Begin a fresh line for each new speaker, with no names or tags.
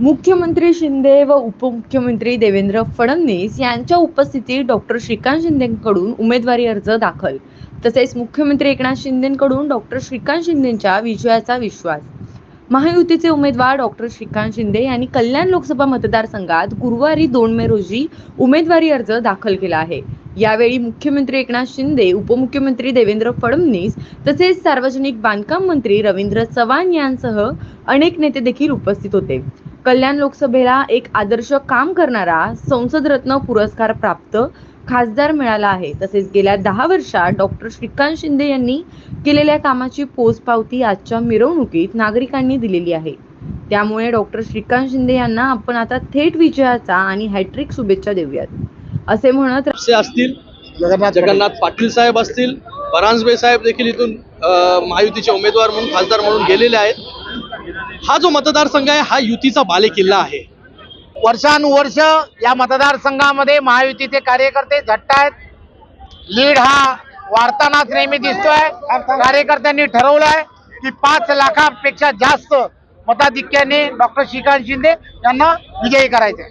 मुख्यमंत्री शिंदे व उपमुख्यमंत्री देवेंद्र फडणवीस यांच्या उपस्थितीत डॉक्टर श्रीकांत शिंदेकडून उमेदवारी अर्ज दाखल. तसेच मुख्यमंत्री एकनाथ शिंदेकडून डॉक्टर श्रीकांत शिंदेच्या विजयाचा विश्वास. महायुतीचे उमेदवार डॉक्टर श्रीकांत शिंदे यांनी कल्याण लोकसभा मतदारसंघात गुरुवारी दोन मे रोजी उमेदवारी अर्ज दाखल केला आहे. यावेळी मुख्यमंत्री एकनाथ शिंदे उपमुख्यमंत्री देवेंद्र फडणवीस तसेच सार्वजनिक बांधकाम मंत्री रवींद्र चव्हाण यांसह अनेक नेते देखील उपस्थित होते. कल्याण लोकसभेला एक आदर्श काम करणारा संसद रत्न पुरस्कार प्राप्त खासदार मिळाला आहे. तसेच गेल्या दहा वर्षात डॉक्टर श्रीकांत शिंदे यांनी केलेल्या कामाची पोचपावती आजच्या मिरवणुकीत नागरिकांनी दिलेली आहे. त्यामुळे डॉक्टर श्रीकांत शिंदे यांना आपण आता थेट विजयाचा आणि हॅट्रिक शुभेच्छा देऊयात. असे म्हणत
असतील जगन्नाथ पाटील. साहेब असतील परांजबे साहेब देखील इथून महायुतीचे उमेदवार म्हणून खासदार म्हणून गेलेले आहेत. हा जो मतदारसंघ आहे हा युतीचा बालेकिल्ला आहे.
वर्षानुवर्ष या मतदारसंघामध्ये महायुतीचे कार्यकर्ते झट्ट आहेत. लीड हा वाढतानाच नेहमी दिसतोय. कार्यकर्त्यांनी ठरवलंय की पाच लाखापेक्षा जास्त मताधिक्याने डॉक्टर श्रीकांत शिंदे यांना विजयी करायचे